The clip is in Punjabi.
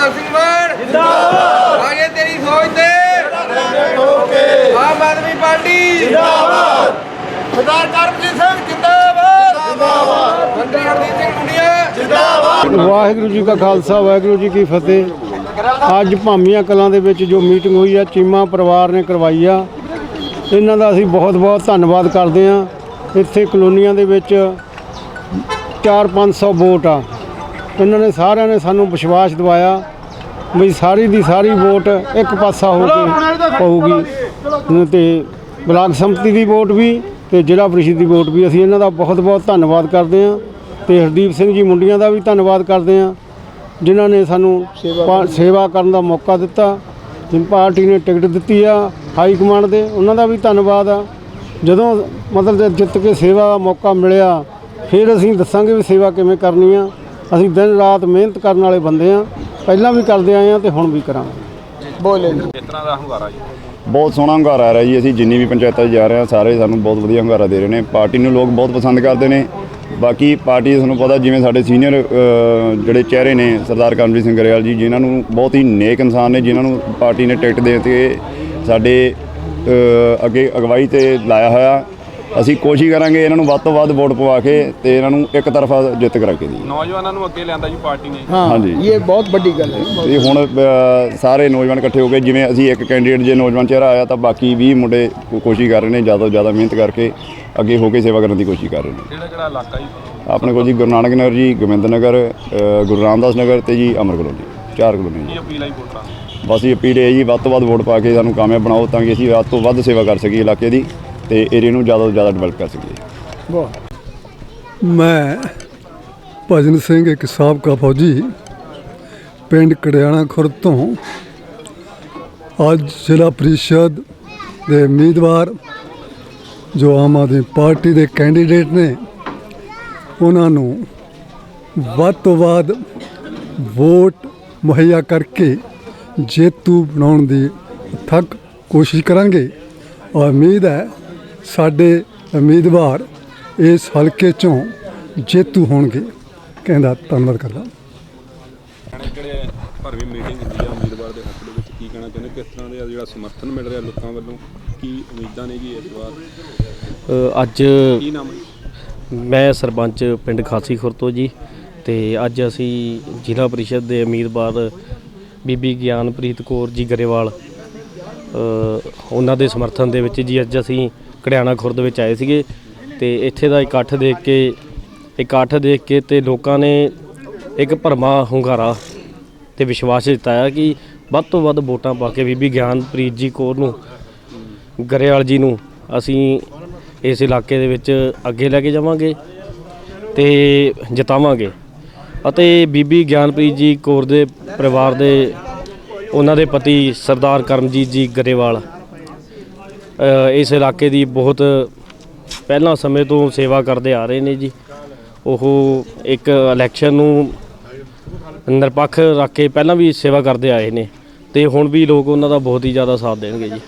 ਭਗਵੰਤ ਸਿੰਘ ਮਾਨ। ਜਿੰਦਾਬਾਦ। ਆਗੇ ਤੇਰੀ ਸੋਚ ਤੇ ਆਮ ਆਦਮੀ ਪਾਰਟੀ। ਜਿੰਦਾਬਾਦ। ਸਰਦਾਰ ਕਰਮਜੀਤ ਸਿੰਘ ਜਿੰਦਾਬਾਦ। ਜਿੰਦਾਬਾਦ। ਮੰਤਰੀ ਹਰਦੀਪ ਸਿੰਘ ਮੁੰਡੀਆ। ਵਾਹਿਗੁਰੂ ਜੀ ਕਾ ਖਾਲਸਾ ਵਾਹਿਗੁਰੂ ਜੀ ਕੀ ਫਤਿਹ। ਅੱਜ ਭਾਮੀਆਂ ਕਲਾਂ ਦੇ ਵਿੱਚ ਜੋ ਮੀਟਿੰਗ ਹੋਈ ਆ ਚੀਮਾ ਪਰਿਵਾਰ ਨੇ ਕਰਵਾਈ ਆ। ਇਹਨਾਂ ਦਾ ਅਸੀਂ ਬਹੁਤ ਬਹੁਤ ਧੰਨਵਾਦ ਕਰਦੇ ਆ ਇੱਥੇ ਕਲੋਨੀਆਂ ਦੇ ਵਿੱਚ 4-500 ਵੋਟ ਆ। ਇਹਨਾਂ ਨੇ ਸਾਰਿਆਂ ਨੇ ਸਾਨੂੰ ਵਿਸ਼ਵਾਸ ਦਿਵਾਇਆ। ਵੀ ਸਾਰੀ ਦੀ ਸਾਰੀ ਵੋਟ ਇੱਕ ਪਾਸਾ ਹੋ ਕੇ ਪਊਗੀ। ਤੇ ਬਲਾਕ ਸੰਮਤੀ ਦੀ ਵੋਟ ਵੀ ਤੇ ਜ਼ਿਲ੍ਹਾ ਪ੍ਰੀਸ਼ਦ ਦੀ ਵੋਟ ਵੀ। ਅਸੀਂ ਇਹਨਾਂ ਦਾ ਬਹੁਤ ਬਹੁਤ ਧੰਨਵਾਦ ਕਰਦੇ ਹਾਂ ਤੇ ਹਰਦੀਪ ਸਿੰਘ ਜੀ ਮੁੰਡੀਆਂ ਦਾ ਵੀ ਧੰਨਵਾਦ ਕਰਦੇ ਹਾਂ ਜਿਨ੍ਹਾਂ ਨੇ ਸਾਨੂੰ ਸੇਵਾ ਕਰਨ ਦਾ ਮੌਕਾ ਦਿੱਤਾ। ਜਿਨ ਪਾਰਟੀ ਨੇ ਟਿਕਟ ਦਿੱਤੀ ਆ ਹਾਈ ਕਮਾਂਡ ਦੇ ਉਹਨਾਂ ਦਾ ਵੀ ਧੰਨਵਾਦ ਆ। ਜਦੋਂ ਮਤਲਬ ਜਿੱਤ ਕੇ ਸੇਵਾ ਦਾ ਮੌਕਾ ਮਿਲਿਆ ਫਿਰ ਅਸੀਂ ਦੱਸਾਂਗੇ ਵੀ ਸੇਵਾ ਕਿਵੇਂ ਕਰਨੀ ਆ। ਅਸੀਂ ਦਿਨ ਰਾਤ ਮਿਹਨਤ ਕਰਨ ਵਾਲੇ ਬੰਦੇ ਆ। ਪਹਿਲਾਂ ਵੀ ਕਰਦੇ ਆਏ ਆ ਤੇ ਹੁਣ ਵੀ ਕਰਾਂਗੇ। ਬਹੁਤ ਸੋਹਣਾ ਹੰਗਾਰਾ ਆ ਰਿਹਾ ਜੀ ਅਸੀਂ ਜਿੰਨੀ ਵੀ ਪੰਚਾਇਤਾਂ 'ਚ ਜਾ ਰਹੇ ਹਾਂ ਸਾਰੇ ਸਾਨੂੰ ਬਹੁਤ ਵਧੀਆ ਹੰਗਾਰਾ ਦੇ ਰਹੇ ਨੇ। ਪਾਰਟੀ ਨੂੰ ਲੋਕ ਬਹੁਤ ਪਸੰਦ ਕਰਦੇ ਨੇ। ਬਾਕੀ ਪਾਰਟੀ ਤੁਹਾਨੂੰ ਪਤਾ ਜਿਵੇਂ ਸਾਡੇ ਸੀਨੀਅਰ ਜਿਹੜੇ ਚਿਹਰੇ ਨੇ ਸਰਦਾਰ ਕਰਮਜੀਤ ਸਿੰਘ ਗਰੇਵਾਲ ਜੀ ਜਿਨ੍ਹਾਂ ਨੂੰ ਬਹੁਤ ਹੀ ਨੇਕ ਇਨਸਾਨ ਨੇ ਜਿਨ੍ਹਾਂ ਨੂੰ ਪਾਰਟੀ ਨੇ ਟਿਕਟ ਦੇ ਕੇ ਸਾਡੇ ਅੱਗੇ ਅਗਵਾਈ ਤੇ ਲਾਇਆ ਹੋਇਆ। ਅਸੀਂ ਕੋਸ਼ਿਸ਼ ਕਰਾਂਗੇ ਇਹਨਾਂ ਨੂੰ ਵੱਧ ਤੋਂ ਵੱਧ ਵੋਟ ਪਵਾ ਕੇ ਤੇ ਇਹਨਾਂ ਨੂੰ ਇੱਕ ਤਰਫਾ ਜਿੱਤ ਕਰਾ ਕੇ ਦੀ ਨੌਜਵਾਨਾਂ ਨੂੰ ਅੱਗੇ ਲਿਆਂਦਾ ਜੀ ਪਾਰਟੀ ਨੇ। ਹਾਂਜੀ। ਇਹ ਬਹੁਤ ਵੱਡੀ ਗੱਲ ਹੈ। ਤੇ ਹੁਣ ਅ, ਸਾਰੇ ਨੌਜਵਾਨ ਇਕੱਠੇ ਹੋ ਗਏ। ਜਿਵੇਂ ਅਸੀਂ ਇੱਕ ਕੈਂਡੀਡੇਟ ਜੇ ਨੌਜਵਾਨ ਚਿਹਰਾ ਆਇਆ ਤਾਂ ਬਾਕੀ 20 ਮੁੰਡੇ ਕੋ- ਕੋਸ਼ਿਸ਼ ਕਰ ਰਹੇ ਨੇ ਜ਼ਿਆਦਾ ਤੋਂ ਜ਼ਿਆਦਾ ਮਿਹਨਤ ਕਰਕੇ ਅੱਗੇ ਹੋ ਕੇ ਸੇਵਾ ਕਰਨ ਦੀ ਕੋਸ਼ਿਸ਼ ਕਰ ਰਹੇ ਨੇ। ਕਿਹੜਾ ਕਿਹੜਾ ਇਲਾਕਾ ਜੀ? ਆਪਣੇ ਕੋਲ ਜੀ ਗੁਰੂ ਨਾਨਕ ਨਗਰ ਜੀ ਗੋਬਿੰਦ ਨਗਰ ਅ, ਗੁਰੂ ਰਾਮਦਾਸ ਨਗਰ ਤੇ ਜੀ ਅਮਰ ਕਲੋਨੀ ਚਾਰ ਕਲੋਨੀ ਕੀ ਅਪੀਲ ਆਈ ਵੋਟਾਂ ਦੀ? ਬਸ ਇਹ ਅਪੀਲ ਹੈ ਜੀ ਵੱਧ ਤੋਂ ਵੱਧ ਵੋਟ ਪਾ ਕੇ ਸਾਨੂੰ ਕਾਮਯਾਬ ਬਣਾਓ ਤਾਂ ਕਿ ਅਸੀਂ ਵੱਧ ਤੋਂ ਵੱਧ ਸੇਵਾ ਕਰ ਸਕੀਏ ਇਲਾਕੇ ਦੀ। ਤੇ ਏਰੀਆ ਨੂੰ ਜ਼ਿਆਦਾ ਤੋਂ ਜ਼ਿਆਦਾ ਡਿਵੈਲਪ ਕਰ ਸਕੀਏ। ਮੈਂ ਭਜਨ ਸਿੰਘ, ਇੱਕ ਸਾਬਕਾ ਫੌਜੀ, ਪਿੰਡ ਕੜਿਆਣਾ ਖੁਰਦ ਤੋਂ। ਅੱਜ ਜ਼ਿਲ੍ਹਾ ਪ੍ਰੀਸ਼ਦ ਦੇ ਉਮੀਦਵਾਰ ਜੋ ਆਮ ਆਦਮੀ ਪਾਰਟੀ ਦੇ ਕੈਂਡੀਡੇਟ ਨੇ, ਉਹਨਾਂ ਨੂੰ ਵੱਧ ਤੋਂ ਵੱਧ ਵੋਟ ਮੁਹੱਈਆ ਕਰਕੇ ਜੇਤੂ ਬਣਾਉਣ ਦੀ ਥੱਕ ਕੋਸ਼ਿਸ਼ ਕਰਾਂਗੇ। ਔਰ ਉਮੀਦ ਹੈ ਸਾਡੇ ਉਮੀਦਵਾਰ ਇਸ ਹਲਕੇ ਚੋਂ ਜੇਤੂ ਹੋਣਗੇ ਕਹਿੰਦਾ ਧੰਨਵਾਦ ਕਰਦਾ। ਕਿਹੜੇ ਭਰਵੀਂ ਮੀਟਿੰਗ ਹੁੰਦੀ ਆ ਉਮੀਦਵਾਰ ਦੇ ਹੱਕ ਦੇ ਵਿੱਚ? ਕੀ ਕਹਿਣਾ ਚਾਹੁੰਦੇ ਕਿਸ ਤਰ੍ਹਾਂ ਦੇ ਜਿਹੜਾ ਸਮਰਥਨ ਮਿਲ ਰਿਹਾ ਲੋਕਾਂ ਵੱਲੋਂ? ਕੀ ਉਮੀਦਾਂ ਨੇ ਜੀ ਇਸ ਵਾਰ? ਅ, ਅੱਜ ਕੀ ਨਾਮ ਹੈ? ਮੈਂ ਸਰਪੰਚ ਪਿੰਡ ਖਾਸੀ ਖੁਰ ਤੋਂ ਜੀ ਤੇ ਅੱਜ ਅਸੀਂ ਜ਼ਿਲ੍ਹਾ ਪ੍ਰੀਸ਼ਦ ਦੇ ਉਮੀਦਵਾਰ ਬੀਬੀ ਗਿਆਨਪ੍ਰੀਤ ਕੌਰ ਜੀ ਗਰੇਵਾਲ ਉਹਨਾਂ ਦੇ ਸਮਰਥਨ ਦੇ ਵਿੱਚ ਜੀ ਅੱਜ ਅਸੀਂ ਕੜਿਆਣਾ ਖੁਰਦ ਵਿੱਚ ਆਏ ਸੀਗੇ ਤੇ ਇੱਥੇ ਦਾ ਇਕੱਠ ਦੇਖ ਕੇ, ਇਕੱਠ ਦੇਖ ਕੇ ਤੇ ਲੋਕਾਂ ਨੇ ਇੱਕ ਭਰਮਾ ਹੁੰਗਾਰਾ ਤੇ ਵਿਸ਼ਵਾਸ ਜਤਾਇਆ ਕਿ ਵੱਧ ਤੋਂ ਵੱਧ ਵੋਟਾਂ ਪਾ ਕੇ ਬੀਬੀ ਗਿਆਨਪ੍ਰੀਤ ਜੀ ਕੌਰ ਨੂੰ, ਗਰੇਵਾਲ ਜੀ ਨੂੰ ਅਸੀਂ ਇਸ ਇਲਾਕੇ ਦੇ ਵਿੱਚ ਅੱਗੇ ਲੈ ਕੇ ਜਾਵਾਂਗੇ ਤੇ ਜਿਤਾਵਾਂਗੇ। ਅਤੇ ਬੀਬੀ ਗਿਆਨਪ੍ਰੀਤ ਜੀ ਕੌਰ ਦੇ ਪਰਿਵਾਰ ਦੇ, ਉਹਨਾਂ ਦੇ ਪਤੀ ਸਰਦਾਰ ਕਰਮਜੀਤ ਜੀ ਗਰੇਵਾਲ ਇਸ ਇਲਾਕੇ ਦੀ ਬਹੁਤ ਪਹਿਲਾਂ ਸਮੇਂ ਤੋਂ ਸੇਵਾ ਕਰਦੇ ਆ ਰਹੇ ਨੇ ਜੀ। ਉਹ ਇੱਕ ਇਲੈਕਸ਼ਨ ਨੂੰ ਨਿਰਪੱਖ ਰੱਖ ਕੇ ਪਹਿਲਾਂ ਵੀ ਸੇਵਾ ਕਰਦੇ ਆਏ ਨੇ ਤੇ ਹੁਣ ਵੀ ਲੋਕ ਉਹਨਾਂ ਦਾ ਬਹੁਤ ਹੀ ਜ਼ਿਆਦਾ ਸਾਥ ਦੇਣਗੇ ਜੀ।